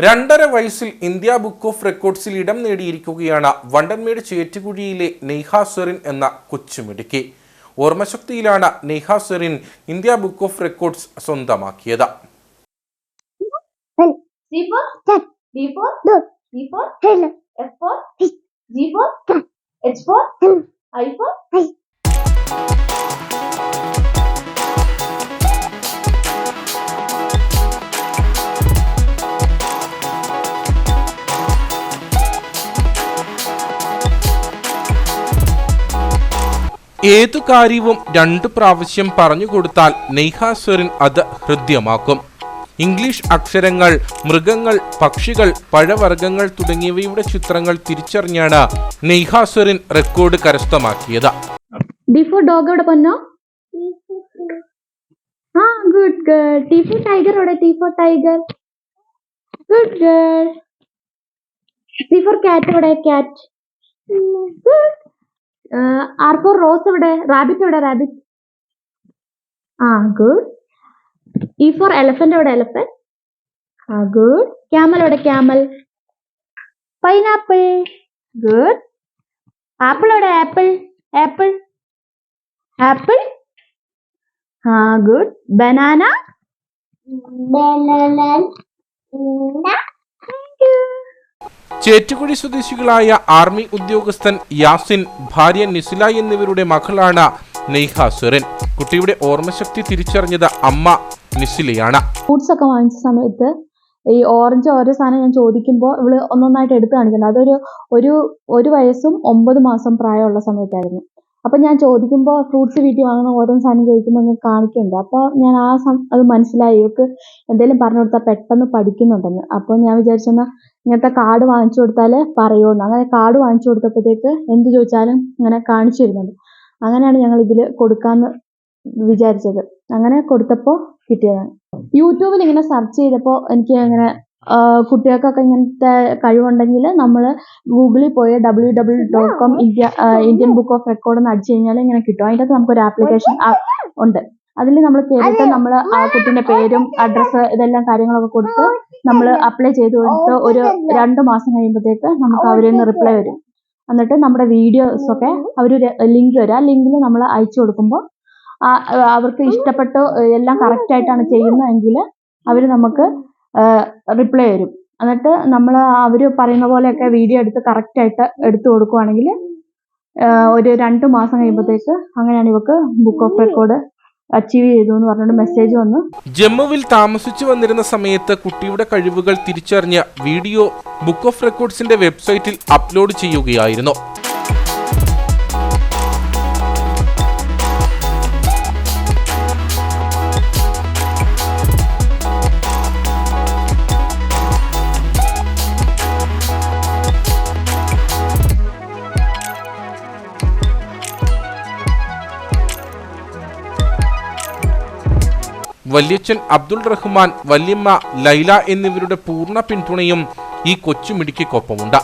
രണ്ടര വയസ്സിൽ India book of റെക്കോർഡ്സിൽ ഇടം നേടിയിരിക്കുകയാണ് വണ്ടൻമേട് ചേറ്റുകുഴിയിലെ നെയ്ഹ സെറിൻ എന്ന കൊച്ചുമിടുക്കി. ഓർമ്മശക്തിയിലാണ് Neyha Serin India book of records സ്വന്തമാക്കിയത്. C for ഏതു കാര്യവും രണ്ടു പ്രാവശ്യം പറഞ്ഞു കൊടുത്താൽ നെയ്ഹാസ്വരൻ അത് ഹൃദ്യമാക്കും. ഇംഗ്ലീഷ് അക്ഷരങ്ങൾ മൃഗങ്ങൾ പക്ഷികൾ പഴവർഗങ്ങൾ തുടങ്ങിയവയുടെ ചിത്രങ്ങൾ തിരിച്ചറിഞ്ഞാണ് നെയ്ഹാസ്വരൻ റെക്കോർഡ് കരസ്ഥമാക്കിയത്. Dog എവിടെ പൊന്നോ? ആ ഗുഡ് ഗേൾ tiger എവിടെ? T for tiger. Good girl good R for rose എവിടെ? റാബിറ്റ് എവിടെ? റാബിറ്റ്. ആ ഗുഡ് ഇ ഫോർ എലഫന്റ് എവിടെ? എലഫന്റ് ആ ഗുഡ് ക്യാമൽ എവിടെ? ക്യാമൽ പൈനാപ്പിൾ ഗുഡ് ആപ്പിൾ എവിടെ? ആപ്പിൾ ആപ്പിൾ ആപ്പിൾ ആ ഗുഡ് ബനാന Banana. ചേറ്റുകുഴി സ്വദേശികളായ ആർമി ഉദ്യോഗസ്ഥൻ യാസിൻ ഭാര്യ നിസില എന്നിവരുടെ മകളാണ് നെയ്ഹ സുരൻ. കുട്ടിയുടെ ഓർമ്മശക്തി തിരിച്ചറിഞ്ഞത് അമ്മ നിസിലയാണ്. ഫ്രൂട്ട്സ് ഒക്കെ വാങ്ങിച്ച സമയത്ത് ഈ ഓറഞ്ച് ഓരോ സാധനം ഞാൻ ചോദിക്കുമ്പോൾ ഇവൾ ഒന്നൊന്നായിട്ട് എടുത്ത് കാണിക്കുന്നത് അതൊരു ഒരു ഒരു വയസ്സും ഒമ്പത് മാസം പ്രായമുള്ള സമയത്തായിരുന്നു. അപ്പൊ ഞാൻ ചോദിക്കുമ്പോൾ ഫ്രൂട്ട്സ് വീട്ടിൽ വാങ്ങുന്ന ഓരോ സാധനം ചോദിക്കുമ്പോൾ ഞാൻ കാണിക്കുന്നുണ്ട്. അപ്പോൾ ഞാൻ ആ സം- അത് മനസ്സിലായി. ഇവർക്ക് എന്തെങ്കിലും പറഞ്ഞു കൊടുത്താൽ പെട്ടെന്ന് പഠിക്കുന്നുണ്ടെന്ന്. അപ്പോൾ ഞാൻ വിചാരിച്ചെന്നാൽ ഇങ്ങനത്തെ കാർഡ് വാങ്ങിച്ചു കൊടുത്താൽ പറയുമെന്ന് അങ്ങനെ കാർഡ് വാങ്ങിച്ചു കൊടുത്തപ്പോഴത്തേക്ക് എന്ത് ചോദിച്ചാലും ഇങ്ങനെ കാണിച്ചു തരുന്നുണ്ട് അങ്ങനെയാണ് ഞങ്ങൾ ഇതിൽ കൊടുക്കാന്ന് വിചാരിച്ചത്. അങ്ങനെ കൊടുത്തപ്പോൾ കിട്ടിയതാണ്. യൂട്യൂബിൽ ഇങ്ങനെ സെർച്ച് ചെയ്തപ്പോൾ എനിക്ക് അങ്ങനെ കുട്ടികൾക്കൊക്കെ ഇങ്ങനത്തെ കഴിവുണ്ടെങ്കിൽ നമ്മൾ ഗൂഗിളിൽ പോയി W W dot com India Indian book of record എന്ന് അടിച്ചു കഴിഞ്ഞാൽ ഇങ്ങനെ കിട്ടും. അതിന്റെ അകത്ത് നമുക്കൊരു ആപ്ലിക്കേഷൻ ഉണ്ട്. അതിൽ നമ്മൾ കയറിയിട്ട് നമ്മൾ ആ കുട്ടീന്റെ പേരും അഡ്രസ്സ് ഇതെല്ലാം കാര്യങ്ങളൊക്കെ കൊടുത്ത് നമ്മൾ അപ്ലൈ ചെയ്ത് കൊടുത്ത് ഒരു രണ്ട് മാസം കഴിയുമ്പോഴത്തേക്ക് നമുക്ക് അവരിൽ നിന്ന് റിപ്ലൈ വരും. എന്നിട്ട് നമ്മുടെ വീഡിയോസ് ഒക്കെ അവർ ലിങ്ക് വരും. ആ ലിങ്കിൽ നമ്മൾ അയച്ചു കൊടുക്കുമ്പോൾ ആ അവർക്ക് ഇഷ്ടപ്പെട്ട് എല്ലാം കറക്റ്റ് ആയിട്ടാണ് ചെയ്യുന്നതെങ്കിൽ അവർ നമുക്ക് റിപ്ലൈ വരും. എന്നിട്ട് നമ്മൾ അവർ പറയുന്ന പോലെയൊക്കെ വീഡിയോ എടുത്ത് കറക്റ്റായിട്ട് എടുത്തു കൊടുക്കുവാണെങ്കിൽ ഒരു രണ്ട് മാസം കഴിയുമ്പോഴത്തേക്ക് അങ്ങനെയാണ് ഇവക്ക് ബുക്ക് ഓഫ് റെക്കോർഡ് അച്ചീവ് ചെയ്തു എന്ന് പറഞ്ഞിട്ട് മെസ്സേജ് വന്നു. ജമ്മുവിൽ താമസിച്ചു വന്നിരുന്ന സമയത്ത് കുട്ടിയുടെ കഴിവുകൾ തിരിച്ചറിഞ്ഞ വീഡിയോ ബുക്ക് ഓഫ് റെക്കോർഡ്സിന്റെ വെബ്സൈറ്റിൽ അപ്ലോഡ് ചെയ്യുകയായിരുന്നു. വല്യച്ഛൻ അബ്ദുൾ റഹ്മാൻ വല്യമ്മ ലൈല എന്നിവരുടെ പൂർണ പിന്തുണയും ഈ കൊച്ചുമിടിക്കൊപ്പമുണ്ട്